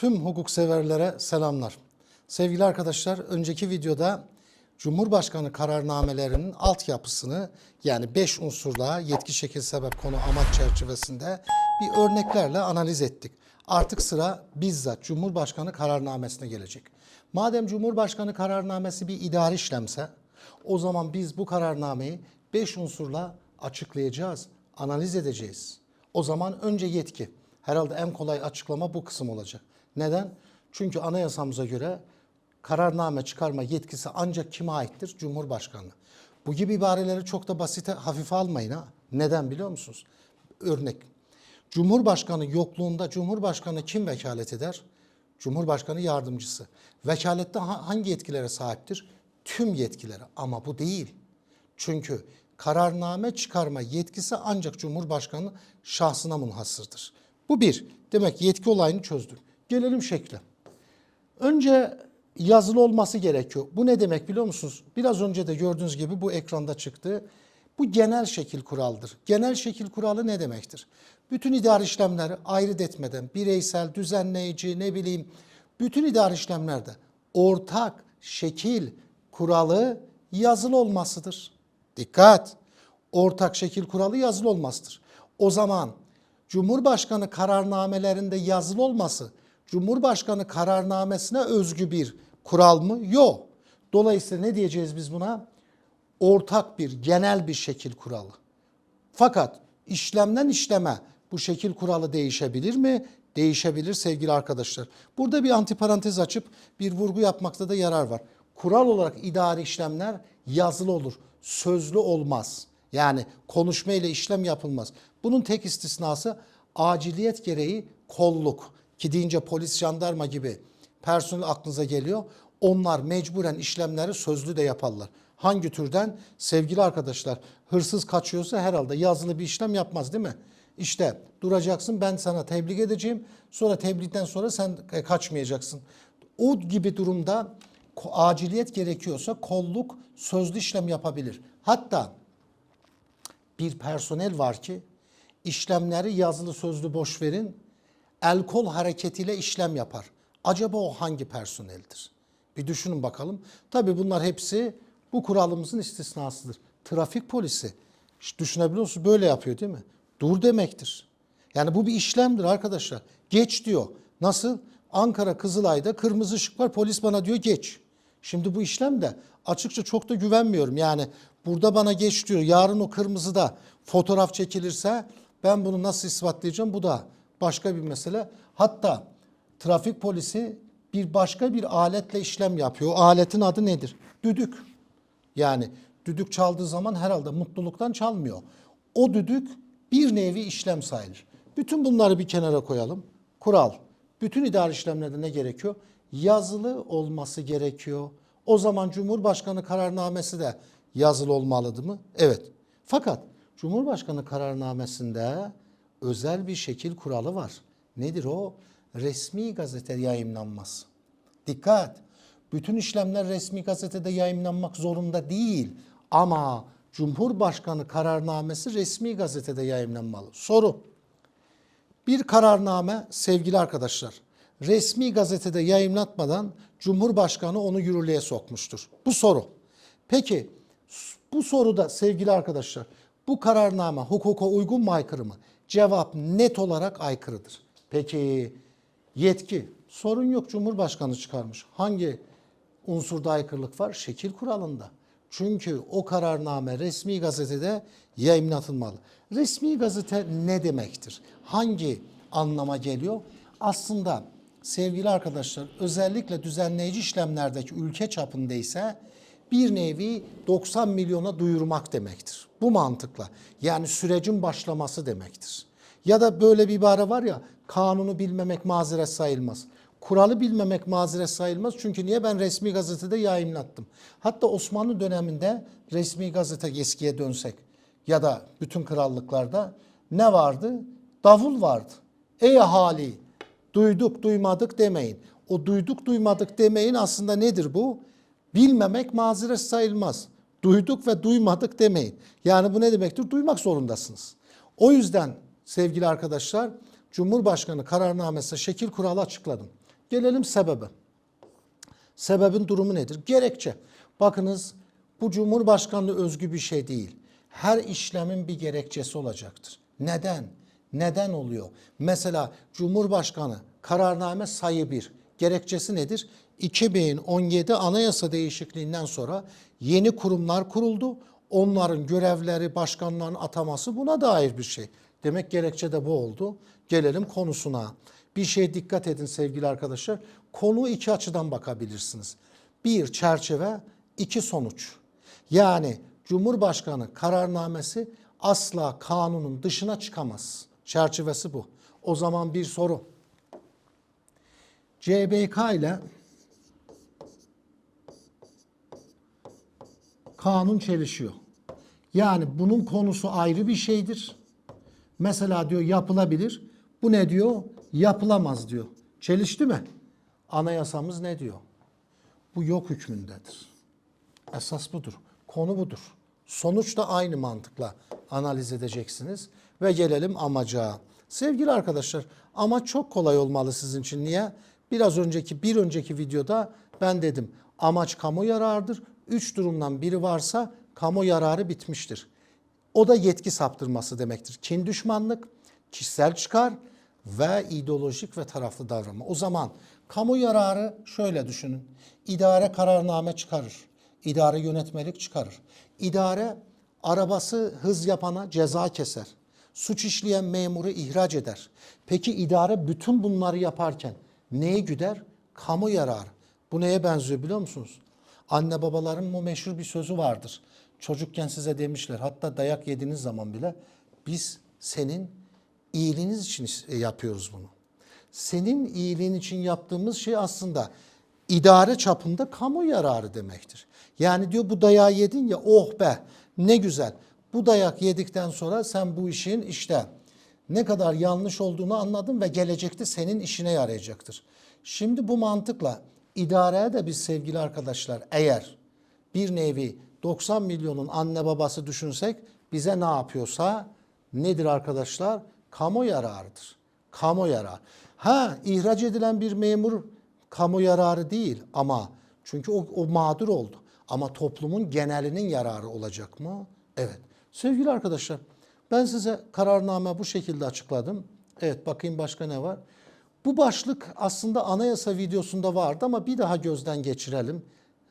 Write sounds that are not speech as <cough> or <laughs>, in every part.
Tüm hukuk severlere selamlar. Sevgili arkadaşlar, önceki videoda Cumhurbaşkanı kararnamelerinin altyapısını yani 5 unsurla yetki şekil sebep konu amaç çerçevesinde bir örneklerle analiz ettik. Artık sıra bizzat Cumhurbaşkanı kararnamesine gelecek. Madem Cumhurbaşkanı kararnamesi bir idari işlemse o zaman biz bu kararnameyi 5 unsurla açıklayacağız, analiz edeceğiz. O zaman önce yetki. Herhalde en kolay açıklama bu kısım olacak. Neden? Çünkü anayasamıza göre kararname çıkarma yetkisi ancak kime aittir? Cumhurbaşkanı. Bu gibi ibareleri çok da basite hafife almayın ha. Neden biliyor musunuz? Örnek. Cumhurbaşkanı yokluğunda Cumhurbaşkanı kim vekalet eder? Cumhurbaşkanı yardımcısı. Vekalette ha- hangi yetkilere sahiptir? Tüm yetkilere. Ama bu değil. Çünkü kararname çıkarma yetkisi ancak Cumhurbaşkanı şahsına münhasırdır. Bu bir. Demek yetki olayını çözdük. Gelelim şekle. Önce yazılı olması gerekiyor. Bu ne demek biliyor musunuz? Biraz önce de gördüğünüz gibi bu ekranda çıktı. Bu genel şekil kuraldır. Genel şekil kuralı ne demektir? Bütün idari işlemleri ayrıt etmeden bireysel, düzenleyici, ne bileyim bütün idari işlemlerde ortak şekil kuralı yazılı olmasıdır. Dikkat! Ortak şekil kuralı yazılı olmasıdır. O zaman Cumhurbaşkanı kararnamelerinde yazılı olması Cumhurbaşkanı kararnamesine özgü bir kural mı? Yok. Dolayısıyla ne diyeceğiz biz buna? Ortak bir, genel bir şekil kuralı. Fakat işlemden işleme bu şekil kuralı değişebilir mi? Değişebilir sevgili arkadaşlar. Burada bir antiparantez açıp bir vurgu yapmakta da yarar var. Kural olarak idari işlemler yazılı olur, sözlü olmaz. Yani konuşma ile işlem yapılmaz. Bunun tek istisnası aciliyet gereği kolluk ki deyince polis, jandarma gibi personel aklınıza geliyor. Onlar mecburen işlemleri sözlü de yaparlar. Hangi türden? Sevgili arkadaşlar, hırsız kaçıyorsa herhalde yazılı bir işlem yapmaz değil mi? İşte duracaksın ben sana tebliğ edeceğim. Sonra tebliğden sonra sen e, kaçmayacaksın. O gibi durumda aciliyet gerekiyorsa kolluk sözlü işlem yapabilir. Hatta bir personel var ki işlemleri yazılı sözlü boş verin el kol hareketiyle işlem yapar. Acaba o hangi personeldir? Bir düşünün bakalım. Tabii bunlar hepsi bu kuralımızın istisnasıdır. Trafik polisi düşünebiliyor musunuz? Böyle yapıyor değil mi? Dur demektir. Yani bu bir işlemdir arkadaşlar. Geç diyor. Nasıl? Ankara Kızılay'da kırmızı ışık var polis bana diyor geç. Şimdi bu işlem de açıkça çok da güvenmiyorum. Yani burada bana geç diyor. Yarın o kırmızıda fotoğraf çekilirse ben bunu nasıl ispatlayacağım? Bu da başka bir mesele. Hatta trafik polisi bir başka bir aletle işlem yapıyor. O aletin adı nedir? Düdük. Yani düdük çaldığı zaman herhalde mutluluktan çalmıyor. O düdük bir nevi işlem sayılır. Bütün bunları bir kenara koyalım. Kural. Bütün idari işlemlerde ne gerekiyor? Yazılı olması gerekiyor. O zaman Cumhurbaşkanı kararnamesi de yazılı olmalıdır mı? Evet. Fakat Cumhurbaşkanı kararnamesinde özel bir şekil kuralı var. Nedir o? Resmi gazete yayımlanması. Dikkat! Bütün işlemler resmi gazetede yayımlanmak zorunda değil. Ama Cumhurbaşkanı kararnamesi resmi gazetede yayımlanmalı. Soru. Bir kararname sevgili arkadaşlar resmi gazetede yayımlatmadan Cumhurbaşkanı onu yürürlüğe sokmuştur. Bu soru. Peki bu soruda sevgili arkadaşlar bu kararname hukuka uygun mu aykırı mı? Cevap net olarak aykırıdır. Peki yetki sorun yok Cumhurbaşkanı çıkarmış. Hangi unsurda aykırılık var? Şekil kuralında. Çünkü o kararname resmi gazetede yayımlatılmalı. Resmi gazete ne demektir? Hangi anlama geliyor? Aslında sevgili arkadaşlar özellikle düzenleyici işlemlerdeki ülke çapında ise bir nevi 90 milyona duyurmak demektir. Bu mantıkla. Yani sürecin başlaması demektir. Ya da böyle bir ibare var ya kanunu bilmemek mazeret sayılmaz. Kuralı bilmemek mazeret sayılmaz. Çünkü niye ben resmi gazetede yayınlattım. Hatta Osmanlı döneminde resmi gazete eskiye dönsek ya da bütün krallıklarda ne vardı? Davul vardı. Ey ahali duyduk duymadık demeyin. O duyduk duymadık demeyin aslında nedir bu? Bilmemek mazeret sayılmaz. Duyduk ve duymadık demeyin. Yani bu ne demektir? Duymak zorundasınız. O yüzden sevgili arkadaşlar Cumhurbaşkanı kararnamesinde şekil kuralı açıkladım. Gelelim sebebe. Sebebin durumu nedir? Gerekçe. Bakınız bu Cumhurbaşkanlığı özgü bir şey değil. Her işlemin bir gerekçesi olacaktır. Neden? Neden oluyor? Mesela Cumhurbaşkanı kararname sayı 1. Gerekçesi nedir? 2017 anayasa değişikliğinden sonra yeni kurumlar kuruldu. Onların görevleri, başkanların ataması buna dair bir şey. Demek gerekçe de bu oldu. Gelelim konusuna. Bir şeye dikkat edin sevgili arkadaşlar. Konu iki açıdan bakabilirsiniz. Bir çerçeve, iki sonuç. Yani Cumhurbaşkanı kararnamesi asla kanunun dışına çıkamaz. Çerçevesi bu. O zaman bir soru. CBK ile kanun çelişiyor. Yani bunun konusu ayrı bir şeydir. Mesela diyor yapılabilir. Bu ne diyor? Yapılamaz diyor. Çelişti mi? Anayasamız ne diyor? Bu yok hükmündedir. Esas budur. Konu budur. Sonuç da aynı mantıkla analiz edeceksiniz. Ve gelelim amaca. Sevgili arkadaşlar amaç çok kolay olmalı sizin için. Niye? Biraz önceki bir önceki videoda ben dedim amaç kamu yararıdır. Üç durumdan biri varsa kamu yararı bitmiştir. O da yetki saptırması demektir. Kin düşmanlık, kişisel çıkar ve ideolojik ve taraflı davranma. O zaman kamu yararı şöyle düşünün. İdare kararname çıkarır. İdare yönetmelik çıkarır. İdare arabası hız yapana ceza keser. Suç işleyen memuru ihraç eder. Peki idare bütün bunları yaparken neyi güder? Kamu yararı. Bu neye benziyor biliyor musunuz? Anne babaların bu meşhur bir sözü vardır. Çocukken size demişler hatta dayak yediğiniz zaman bile biz senin iyiliğiniz için yapıyoruz bunu. Senin iyiliğin için yaptığımız şey aslında idare çapında kamu yararı demektir. Yani diyor bu dayağı yedin ya oh be ne güzel. Bu dayak yedikten sonra sen bu işin işte ne kadar yanlış olduğunu anladın ve gelecekte senin işine yarayacaktır. Şimdi bu mantıkla idareye de biz sevgili arkadaşlar eğer bir nevi 90 milyonun anne babası düşünsek bize ne yapıyorsa nedir arkadaşlar? Kamu yararıdır. Kamu yararı. Ha ihraç edilen bir memur kamu yararı değil ama çünkü o, o mağdur oldu. Ama toplumun genelinin yararı olacak mı? Evet. Sevgili arkadaşlar ben size kararname bu şekilde açıkladım. Evet bakayım başka ne var? Bu başlık aslında anayasa videosunda vardı ama bir daha gözden geçirelim.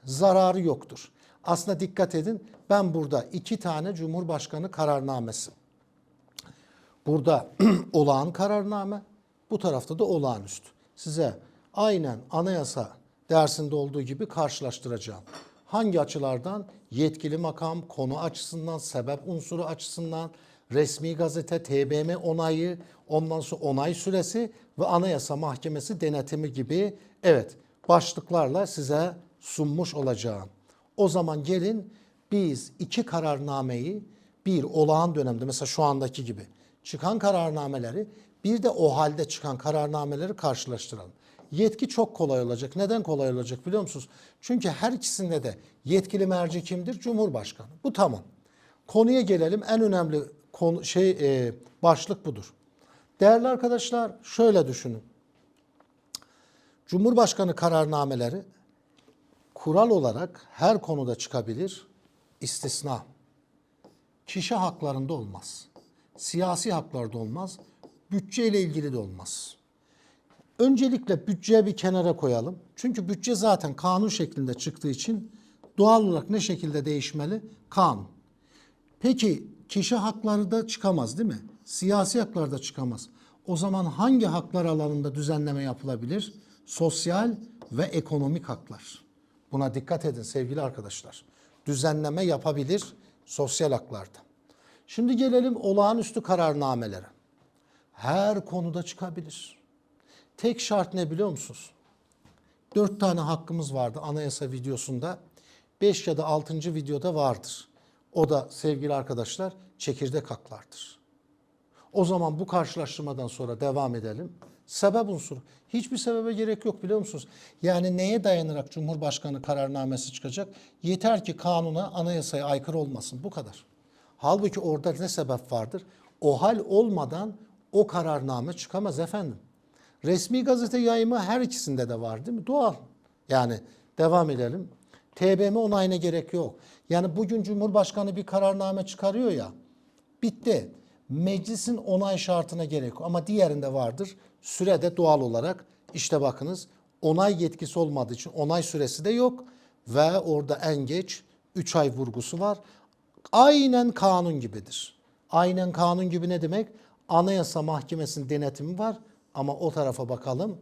Zararı yoktur. Aslında dikkat edin ben burada iki tane Cumhurbaşkanı kararnamesi. Burada <clears throat> olağan kararname, bu tarafta da olağanüstü. Size aynen anayasa dersinde olduğu gibi karşılaştıracağım. Hangi açılardan? Yetkili makam, konu açısından, sebep unsuru açısından, resmi gazete, TBMM onayı, ondan sonra onay süresi ve anayasa mahkemesi denetimi gibi evet başlıklarla size sunmuş olacağım. O zaman gelin biz iki kararnameyi bir olağan dönemde mesela şu andaki gibi çıkan kararnameleri bir de o halde çıkan kararnameleri karşılaştıralım. Yetki çok kolay olacak. Neden kolay olacak biliyor musunuz? Çünkü her ikisinde de yetkili merci kimdir? Cumhurbaşkanı. Bu tamam. Konuya gelelim. En önemli konu, şey e, başlık budur. Değerli arkadaşlar şöyle düşünün. Cumhurbaşkanı kararnameleri kural olarak her konuda çıkabilir. İstisna. Kişi haklarında olmaz. Siyasi haklarda olmaz. Bütçe ile ilgili de olmaz. Öncelikle bütçeye bir kenara koyalım. Çünkü bütçe zaten kanun şeklinde çıktığı için doğal olarak ne şekilde değişmeli? Kanun. Peki kişi hakları da çıkamaz değil mi? Siyasi haklar da çıkamaz. O zaman hangi haklar alanında düzenleme yapılabilir? Sosyal ve ekonomik haklar. Buna dikkat edin sevgili arkadaşlar. Düzenleme yapabilir sosyal haklarda. Şimdi gelelim olağanüstü kararnamelere. Her konuda çıkabilir. Tek şart ne biliyor musunuz? Dört tane hakkımız vardı anayasa videosunda. Beş ya da altıncı videoda vardır. O da sevgili arkadaşlar çekirdek haklardır. O zaman bu karşılaştırmadan sonra devam edelim. Sebep unsuru. Hiçbir sebebe gerek yok biliyor musunuz? Yani neye dayanarak Cumhurbaşkanı kararnamesi çıkacak? Yeter ki kanuna, anayasaya aykırı olmasın. Bu kadar. Halbuki orada ne sebep vardır? O hal olmadan o kararname çıkamaz efendim. Resmi gazete yayımı her ikisinde de var değil mi? Doğal. Yani devam edelim. TBMM onayına gerek yok. Yani bugün Cumhurbaşkanı bir kararname çıkarıyor ya. Bitti. Meclisin onay şartına gerek yok. Ama diğerinde vardır. Sürede doğal olarak işte bakınız onay yetkisi olmadığı için onay süresi de yok. Ve orada en geç 3 ay vurgusu var. Aynen kanun gibidir. Aynen kanun gibi ne demek? Anayasa Mahkemesi'nin denetimi var ama o tarafa bakalım.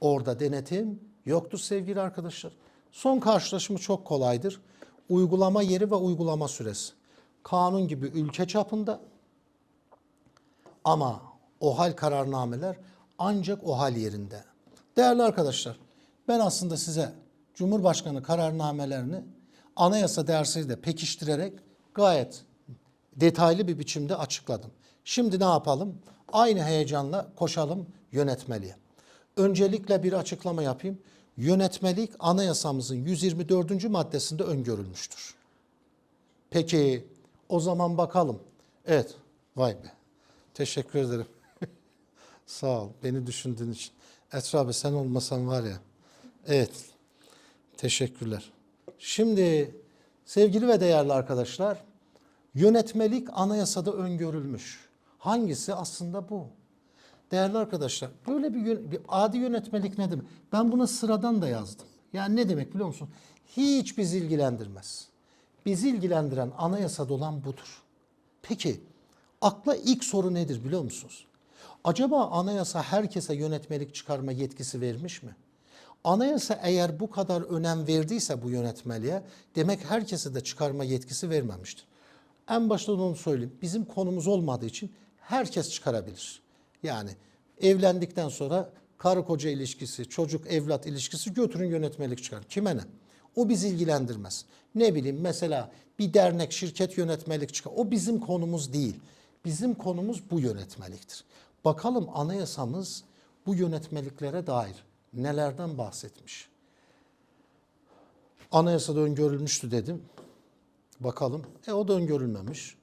Orada denetim yoktur sevgili arkadaşlar. Son karşılaşımı çok kolaydır. Uygulama yeri ve uygulama süresi. Kanun gibi ülke çapında ama OHAL kararnameler ancak OHAL yerinde. Değerli arkadaşlar, ben aslında size Cumhurbaşkanı kararnamelerini anayasa dersiyle pekiştirerek gayet detaylı bir biçimde açıkladım. Şimdi ne yapalım? Aynı heyecanla koşalım yönetmeliğe. Öncelikle bir açıklama yapayım. Yönetmelik anayasamızın 124. maddesinde öngörülmüştür. Peki o zaman bakalım. Evet, vay be. Teşekkür ederim. <laughs> Sağ ol, beni düşündüğün için. Esra abi sen olmasan var ya. Evet, teşekkürler. Şimdi sevgili ve değerli arkadaşlar, yönetmelik anayasada öngörülmüş. Hangisi? Aslında bu. Değerli arkadaşlar, böyle bir, bir adi yönetmelik ne demek? Ben buna sıradan da yazdım. Yani ne demek biliyor musun? Hiç bizi ilgilendirmez. Bizi ilgilendiren anayasada olan budur. Peki, akla ilk soru nedir biliyor musunuz? Acaba anayasa herkese yönetmelik çıkarma yetkisi vermiş mi? Anayasa eğer bu kadar önem verdiyse bu yönetmeliğe demek herkese de çıkarma yetkisi vermemiştir. En başta onu söyleyeyim. Bizim konumuz olmadığı için herkes çıkarabilir. Yani evlendikten sonra karı koca ilişkisi, çocuk evlat ilişkisi götürün yönetmelik çıkar. Kime ne? O bizi ilgilendirmez. Ne bileyim mesela bir dernek, şirket yönetmelik çıkar. O bizim konumuz değil. Bizim konumuz bu yönetmeliktir. Bakalım anayasamız bu yönetmeliklere dair nelerden bahsetmiş? Anayasada öngörülmüştü dedim. Bakalım. E o da öngörülmemiş.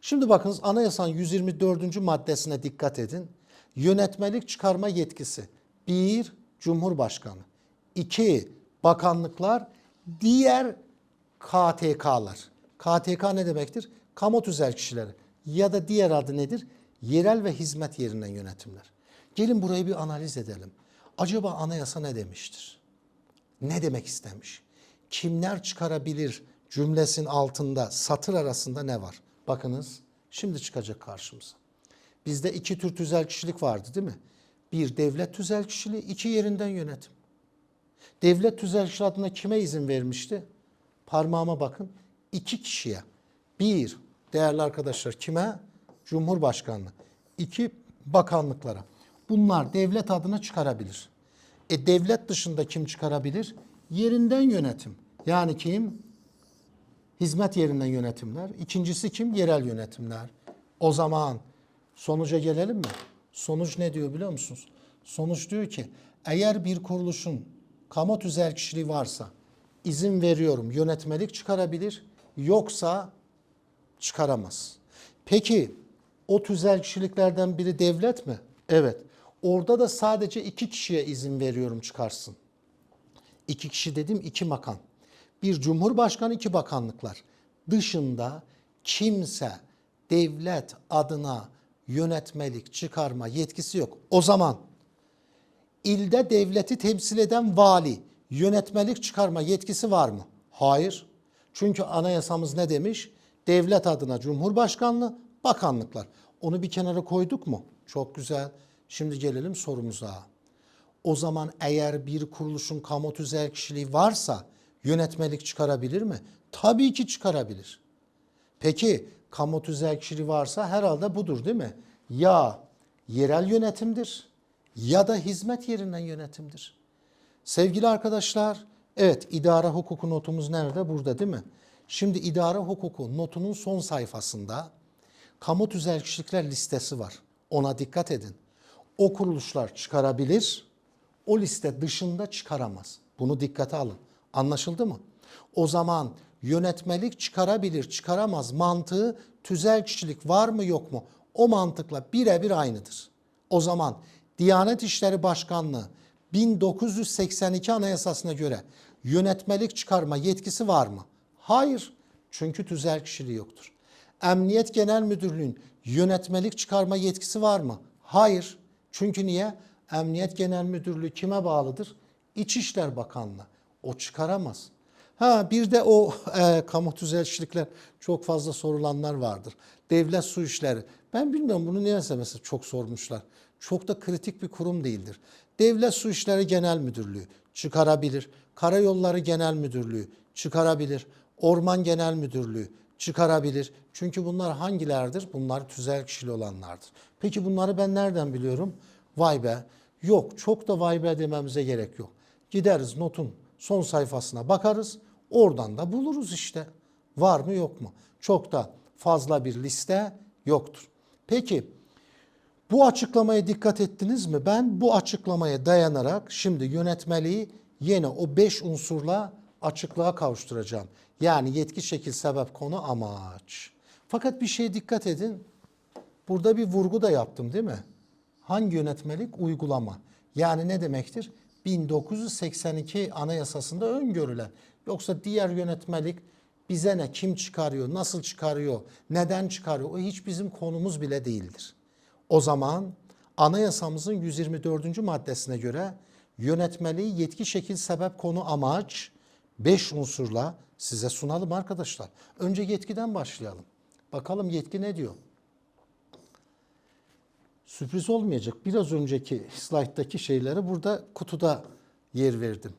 Şimdi bakınız anayasanın 124. maddesine dikkat edin. Yönetmelik çıkarma yetkisi. 1. Cumhurbaşkanı. 2. Bakanlıklar. Diğer KTK'lar. KTK ne demektir? Kamu tüzel kişileri. Ya da diğer adı nedir? Yerel ve hizmet yerinden yönetimler. Gelin burayı bir analiz edelim. Acaba anayasa ne demiştir? ne demek istemiş? Kimler çıkarabilir cümlesin altında satır arasında ne var? Bakınız şimdi çıkacak karşımıza. Bizde iki tür tüzel kişilik vardı değil mi? Bir devlet tüzel kişiliği, iki yerinden yönetim. Devlet tüzel kişiliği adına kime izin vermişti? Parmağıma bakın. İki kişiye. Bir, değerli arkadaşlar kime? Cumhurbaşkanlığı. İki, bakanlıklara. Bunlar devlet adına çıkarabilir. E devlet dışında kim çıkarabilir? Yerinden yönetim. Yani kim? Hizmet yerinden yönetimler. İkincisi kim? Yerel yönetimler. O zaman sonuca gelelim mi? Sonuç ne diyor biliyor musunuz? Sonuç diyor ki eğer bir kuruluşun kamu tüzel kişiliği varsa izin veriyorum yönetmelik çıkarabilir yoksa çıkaramaz. Peki o tüzel kişiliklerden biri devlet mi? Evet. Orada da sadece iki kişiye izin veriyorum çıkarsın. İki kişi dedim iki makam. Bir cumhurbaşkanı iki bakanlıklar. Dışında kimse devlet adına yönetmelik çıkarma yetkisi yok. O zaman ilde devleti temsil eden vali yönetmelik çıkarma yetkisi var mı? Hayır. Çünkü anayasamız ne demiş? Devlet adına Cumhurbaşkanlığı, bakanlıklar. Onu bir kenara koyduk mu? Çok güzel. Şimdi gelelim sorumuza. O zaman eğer bir kuruluşun kamu tüzel kişiliği varsa yönetmelik çıkarabilir mi? Tabii ki çıkarabilir. Peki kamu tüzel kişiliği varsa herhalde budur değil mi? Ya yerel yönetimdir ya da hizmet yerinden yönetimdir. Sevgili arkadaşlar, evet idare hukuku notumuz nerede? Burada değil mi? Şimdi idare hukuku notunun son sayfasında kamu tüzel kişilikler listesi var. Ona dikkat edin. O kuruluşlar çıkarabilir, o liste dışında çıkaramaz. Bunu dikkate alın. Anlaşıldı mı? O zaman yönetmelik çıkarabilir, çıkaramaz mantığı tüzel kişilik var mı yok mu? O mantıkla birebir aynıdır. O zaman Diyanet İşleri Başkanlığı 1982 Anayasasına göre yönetmelik çıkarma yetkisi var mı? Hayır. Çünkü tüzel kişiliği yoktur. Emniyet Genel Müdürlüğü'nün yönetmelik çıkarma yetkisi var mı? Hayır. Çünkü niye? Emniyet Genel Müdürlüğü kime bağlıdır? İçişler Bakanlığı. O çıkaramaz. Ha bir de o <laughs> e, kamu tüzelçilikler çok fazla sorulanlar vardır. Devlet su işleri. Ben bilmiyorum bunu niyeyse mesela çok sormuşlar. Çok da kritik bir kurum değildir. Devlet Su İşleri Genel Müdürlüğü çıkarabilir. Karayolları Genel Müdürlüğü çıkarabilir. Orman Genel Müdürlüğü çıkarabilir. Çünkü bunlar hangilerdir? Bunlar tüzel kişili olanlardır. Peki bunları ben nereden biliyorum? Vay be. Yok çok da vay be dememize gerek yok. Gideriz notun son sayfasına bakarız. Oradan da buluruz işte. Var mı yok mu? Çok da fazla bir liste yoktur. Peki bu açıklamaya dikkat ettiniz mi? Ben bu açıklamaya dayanarak şimdi yönetmeliği yine o beş unsurla açıklığa kavuşturacağım. Yani yetki, şekil, sebep, konu, amaç. Fakat bir şeye dikkat edin. Burada bir vurgu da yaptım değil mi? Hangi yönetmelik? Uygulama. Yani ne demektir? 1982 Anayasasında öngörülen. Yoksa diğer yönetmelik bize ne, kim çıkarıyor, nasıl çıkarıyor, neden çıkarıyor o hiç bizim konumuz bile değildir. O zaman anayasamızın 124. maddesine göre yönetmeliği yetki, şekil, sebep, konu, amaç 5 unsurla size sunalım arkadaşlar. Önce yetkiden başlayalım. Bakalım yetki ne diyor? Sürpriz olmayacak. Biraz önceki slayttaki şeyleri burada kutuda yer verdim.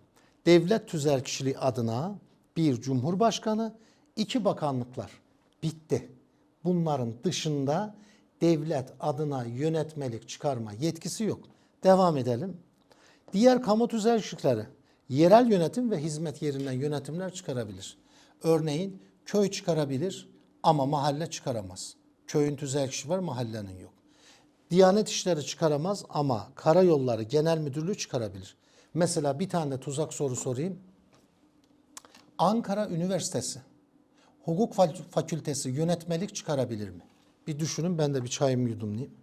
Devlet tüzel kişiliği adına bir cumhurbaşkanı, iki bakanlıklar. Bitti. Bunların dışında devlet adına yönetmelik çıkarma yetkisi yok. Devam edelim. Diğer kamu tüzel kişilikleri yerel yönetim ve hizmet yerinden yönetimler çıkarabilir. Örneğin köy çıkarabilir ama mahalle çıkaramaz. Köyün tüzel kişi var, mahallenin yok. Diyanet işleri çıkaramaz ama karayolları genel müdürlüğü çıkarabilir. Mesela bir tane tuzak soru sorayım. Ankara Üniversitesi Hukuk Fakültesi yönetmelik çıkarabilir mi? Bir düşünün ben de bir çayımı yudumlayayım.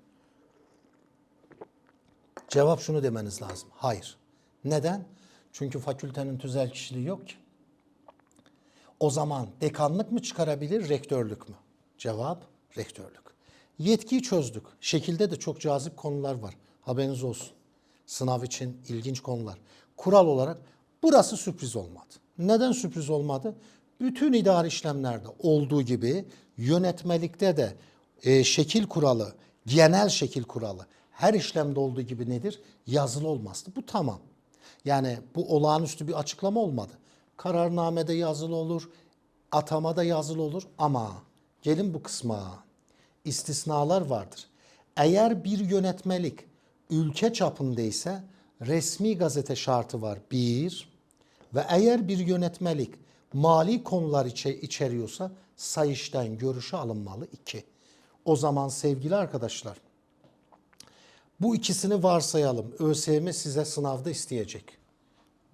Cevap şunu demeniz lazım. Hayır. Neden? Çünkü fakültenin tüzel kişiliği yok ki. O zaman dekanlık mı çıkarabilir, rektörlük mü? Cevap rektörlük. Yetkiyi çözdük. Şekilde de çok cazip konular var. Haberiniz olsun. Sınav için ilginç konular. Kural olarak burası sürpriz olmadı. Neden sürpriz olmadı? Bütün idari işlemlerde olduğu gibi yönetmelikte de e, şekil kuralı, genel şekil kuralı her işlemde olduğu gibi nedir? Yazılı olmazdı. Bu tamam. Yani bu olağanüstü bir açıklama olmadı. Kararnamede yazılı olur, atamada yazılı olur ama gelin bu kısma. İstisnalar vardır. Eğer bir yönetmelik ülke çapındaysa resmi gazete şartı var bir ve eğer bir yönetmelik mali konular içe, içeriyorsa sayıştayın görüşü alınmalı iki. O zaman sevgili arkadaşlar bu ikisini varsayalım. ÖSYM size sınavda isteyecek.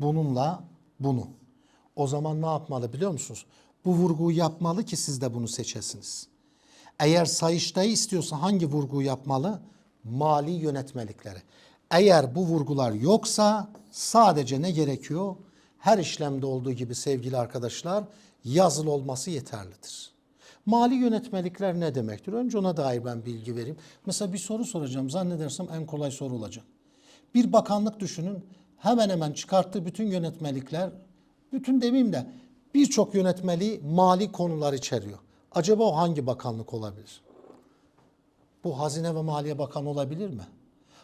Bununla bunu. O zaman ne yapmalı biliyor musunuz? Bu vurguyu yapmalı ki siz de bunu seçesiniz. Eğer sayıştayı istiyorsa hangi vurguyu yapmalı? Mali yönetmeliklere. Eğer bu vurgular yoksa sadece ne gerekiyor? Her işlemde olduğu gibi sevgili arkadaşlar yazılı olması yeterlidir. Mali yönetmelikler ne demektir? Önce ona dair ben bilgi vereyim. Mesela bir soru soracağım. Zannedersem en kolay soru olacak. Bir bakanlık düşünün. Hemen hemen çıkarttığı bütün yönetmelikler, bütün demeyeyim de birçok yönetmeliği mali konular içeriyor. Acaba o hangi bakanlık olabilir? Bu Hazine ve Maliye Bakanı olabilir mi?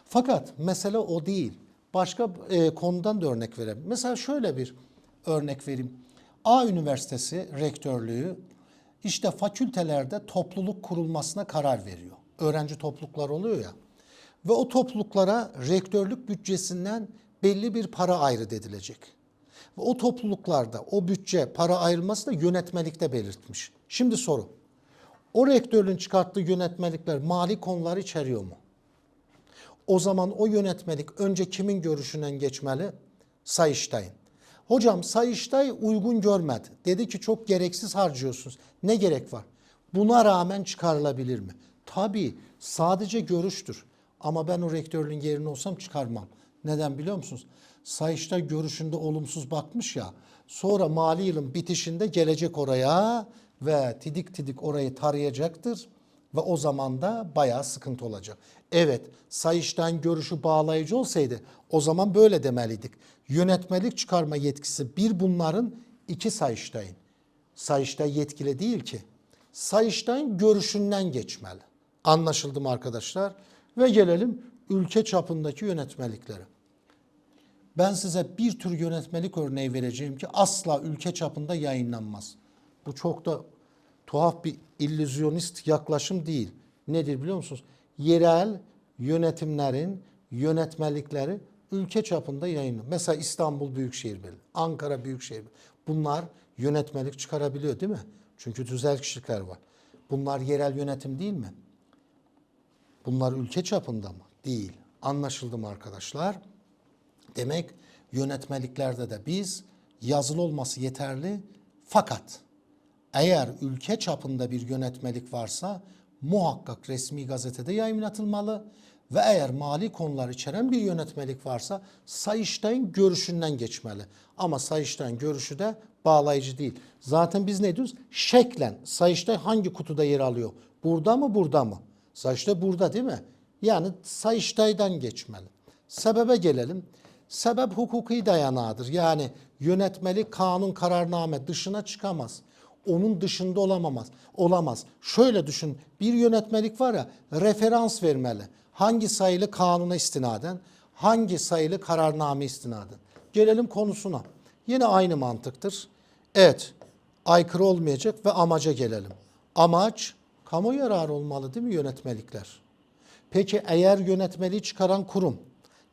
Fakat mesele o değil. Başka e, konudan da örnek verelim. Mesela şöyle bir örnek vereyim. A Üniversitesi Rektörlüğü işte fakültelerde topluluk kurulmasına karar veriyor. Öğrenci topluluklar oluyor ya. Ve o topluluklara rektörlük bütçesinden belli bir para ayrı edilecek. Ve o topluluklarda o bütçe para ayrılması da yönetmelikte belirtmiş. Şimdi soru. O rektörlüğün çıkarttığı yönetmelikler mali konuları içeriyor mu? O zaman o yönetmelik önce kimin görüşünden geçmeli? Sayıştay'ın. Hocam Sayıştay uygun görmedi. Dedi ki çok gereksiz harcıyorsunuz. Ne gerek var? Buna rağmen çıkarılabilir mi? Tabii sadece görüştür. Ama ben o rektörlüğün yerine olsam çıkarmam. Neden biliyor musunuz? Sayıştay görüşünde olumsuz bakmış ya. Sonra mali yılın bitişinde gelecek oraya ve tidik tidik orayı tarayacaktır. Ve o zaman da bayağı sıkıntı olacak. Evet, Sayıştay'ın görüşü bağlayıcı olsaydı o zaman böyle demeliydik. Yönetmelik çıkarma yetkisi bir bunların, iki Sayıştay'ın. Sayıştay yetkili değil ki. Sayıştay'ın görüşünden geçmeli. Anlaşıldı mı arkadaşlar? Ve gelelim ülke çapındaki yönetmeliklere. Ben size bir tür yönetmelik örneği vereceğim ki asla ülke çapında yayınlanmaz. Bu çok da tuhaf bir illüzyonist yaklaşım değil. Nedir biliyor musunuz? Yerel yönetimlerin yönetmelikleri ülke çapında yayınlanır. Mesela İstanbul Büyükşehir Belediye, Ankara Büyükşehir Belediye. Bunlar yönetmelik çıkarabiliyor değil mi? Çünkü tüzel kişilikler var. Bunlar yerel yönetim değil mi? Bunlar ülke çapında mı? Değil. Anlaşıldı mı arkadaşlar? Demek yönetmeliklerde de biz yazılı olması yeterli fakat eğer ülke çapında bir yönetmelik varsa muhakkak resmi gazetede yayınlatılmalı ve eğer mali konular içeren bir yönetmelik varsa Sayıştay'ın görüşünden geçmeli. Ama Sayıştay'ın görüşü de bağlayıcı değil. Zaten biz ne diyoruz? Şeklen Sayıştay hangi kutuda yer alıyor? Burada mı burada mı? Sayıştay burada değil mi? Yani Sayıştay'dan geçmeli. Sebebe gelelim. Sebep hukuki dayanağıdır. Yani yönetmelik kanun kararname dışına çıkamaz. Onun dışında olamamaz. Olamaz. Şöyle düşün. Bir yönetmelik var ya referans vermeli. Hangi sayılı kanuna istinaden, hangi sayılı kararname istinaden. Gelelim konusuna. Yine aynı mantıktır. Evet, aykırı olmayacak ve amaca gelelim. Amaç kamu yararı olmalı değil mi yönetmelikler? Peki eğer yönetmeliği çıkaran kurum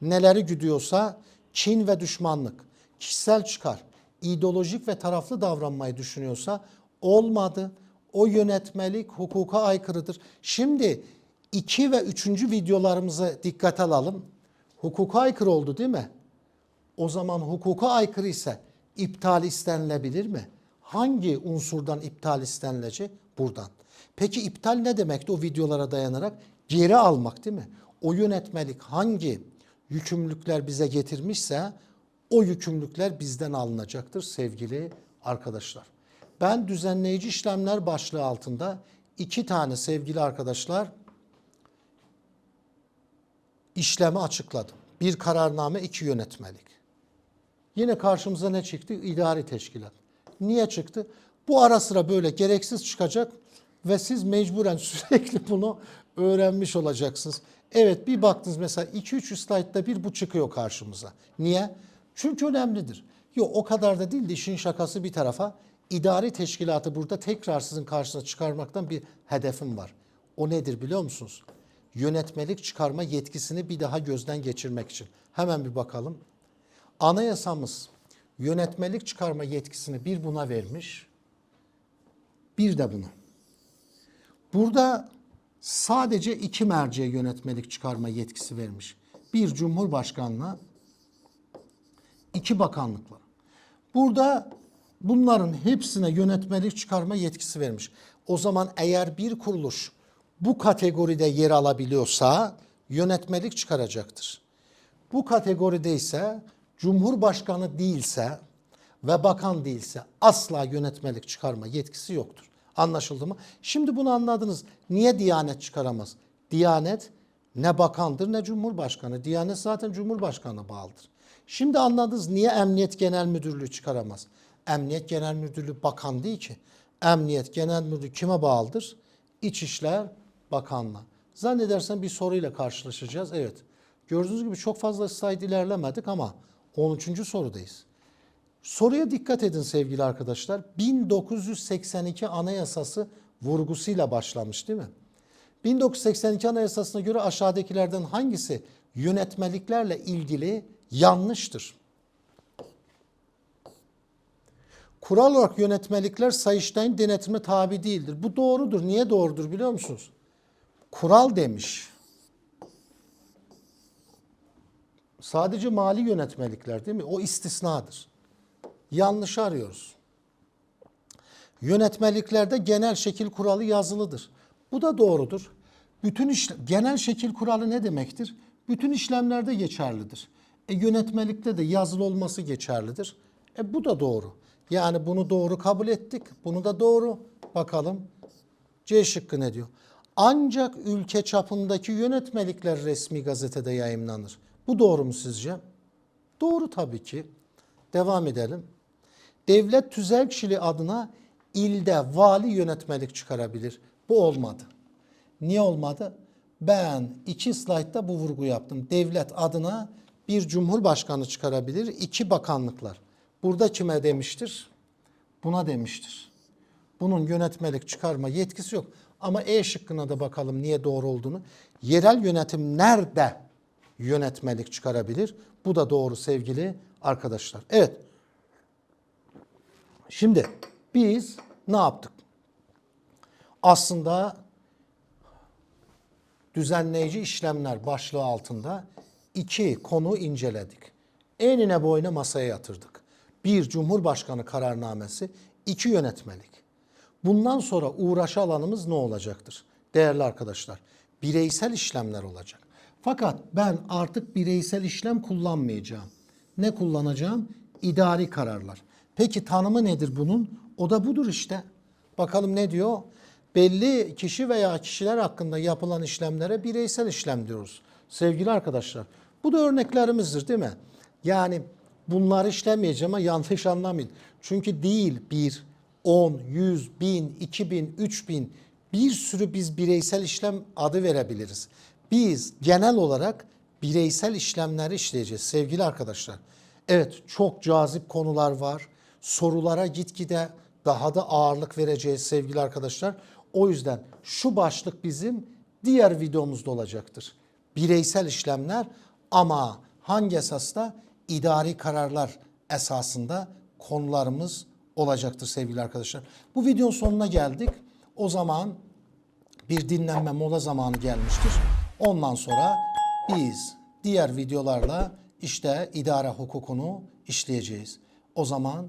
neleri güdüyorsa kin ve düşmanlık, kişisel çıkar, ideolojik ve taraflı davranmayı düşünüyorsa olmadı. O yönetmelik hukuka aykırıdır. Şimdi iki ve üçüncü videolarımıza dikkat alalım. Hukuka aykırı oldu değil mi? O zaman hukuka aykırı ise iptal istenilebilir mi? Hangi unsurdan iptal istenilecek? Buradan. Peki iptal ne demekti o videolara dayanarak? Geri almak değil mi? O yönetmelik hangi yükümlülükler bize getirmişse o yükümlülükler bizden alınacaktır sevgili arkadaşlar. Ben düzenleyici işlemler başlığı altında iki tane sevgili arkadaşlar işlemi açıkladım. Bir kararname, iki yönetmelik. Yine karşımıza ne çıktı? İdari teşkilat. Niye çıktı? Bu ara sıra böyle gereksiz çıkacak ve siz mecburen <laughs> sürekli bunu öğrenmiş olacaksınız. Evet bir baktınız mesela 2-3 slaytta bir bu çıkıyor karşımıza. Niye? Çünkü önemlidir. Yok o kadar da değil de işin şakası bir tarafa. İdari teşkilatı burada tekrar sizin karşınıza çıkarmaktan bir hedefim var. O nedir biliyor musunuz? Yönetmelik çıkarma yetkisini bir daha gözden geçirmek için. Hemen bir bakalım. Anayasamız yönetmelik çıkarma yetkisini bir buna vermiş, bir de buna. Burada sadece iki merceğe yönetmelik çıkarma yetkisi vermiş. Bir Cumhurbaşkanlığı, iki bakanlıklar. Burada bunların hepsine yönetmelik çıkarma yetkisi vermiş. O zaman eğer bir kuruluş bu kategoride yer alabiliyorsa yönetmelik çıkaracaktır. Bu kategoride ise Cumhurbaşkanı değilse ve bakan değilse asla yönetmelik çıkarma yetkisi yoktur. Anlaşıldı mı? Şimdi bunu anladınız. Niye Diyanet çıkaramaz? Diyanet ne bakandır ne cumhurbaşkanı. Diyanet zaten cumhurbaşkanına bağlıdır. Şimdi anladınız niye Emniyet Genel Müdürlüğü çıkaramaz? Emniyet Genel Müdürlüğü bakan değil ki. Emniyet Genel Müdürlüğü kime bağlıdır? İçişler Bakanlığı. Zannedersen bir soruyla karşılaşacağız. Evet. Gördüğünüz gibi çok fazla slide ilerlemedik ama 13. sorudayız. Soruya dikkat edin sevgili arkadaşlar. 1982 Anayasası vurgusuyla başlamış değil mi? 1982 Anayasası'na göre aşağıdakilerden hangisi yönetmeliklerle ilgili yanlıştır? Kural olarak yönetmelikler Sayıştay'ın denetime tabi değildir. Bu doğrudur. Niye doğrudur biliyor musunuz? Kural demiş. Sadece mali yönetmelikler değil mi? O istisnadır. Yanlış arıyoruz. Yönetmeliklerde genel şekil kuralı yazılıdır. Bu da doğrudur. Bütün iş, genel şekil kuralı ne demektir? Bütün işlemlerde geçerlidir. E, yönetmelikte de yazılı olması geçerlidir. E, bu da doğru. Yani bunu doğru kabul ettik. Bunu da doğru. Bakalım C şıkkı ne diyor? Ancak ülke çapındaki yönetmelikler resmi gazetede yayımlanır. Bu doğru mu sizce? Doğru tabii ki. Devam edelim. Devlet tüzel kişiliği adına ilde vali yönetmelik çıkarabilir. Bu olmadı. Niye olmadı? Ben iki slaytta bu vurgu yaptım. Devlet adına bir cumhurbaşkanı çıkarabilir, iki bakanlıklar. Burada kime demiştir? Buna demiştir. Bunun yönetmelik çıkarma yetkisi yok. Ama E şıkkına da bakalım niye doğru olduğunu. Yerel yönetim nerede yönetmelik çıkarabilir? Bu da doğru sevgili arkadaşlar. Evet. Şimdi biz ne yaptık? Aslında düzenleyici işlemler başlığı altında iki konu inceledik. Enine boyuna masaya yatırdık. Bir Cumhurbaşkanı kararnamesi, iki yönetmelik. Bundan sonra uğraşı alanımız ne olacaktır? Değerli arkadaşlar, bireysel işlemler olacak. Fakat ben artık bireysel işlem kullanmayacağım. Ne kullanacağım? İdari kararlar. Peki tanımı nedir bunun? O da budur işte. Bakalım ne diyor? Belli kişi veya kişiler hakkında yapılan işlemlere bireysel işlem diyoruz. Sevgili arkadaşlar, bu da örneklerimizdir değil mi? Yani bunları işlemeyeceğim ama yanlış anlamayın. Çünkü değil bir, 10, 100, 1000, 2000, 3000 bir sürü biz bireysel işlem adı verebiliriz. Biz genel olarak bireysel işlemleri işleyeceğiz sevgili arkadaşlar. Evet çok cazip konular var. Sorulara gitgide daha da ağırlık vereceğiz sevgili arkadaşlar. O yüzden şu başlık bizim diğer videomuzda olacaktır. Bireysel işlemler ama hangi esasda? idari kararlar esasında konularımız olacaktır sevgili arkadaşlar. Bu videonun sonuna geldik. O zaman bir dinlenme mola zamanı gelmiştir. Ondan sonra biz diğer videolarla işte idare hukukunu işleyeceğiz. O zaman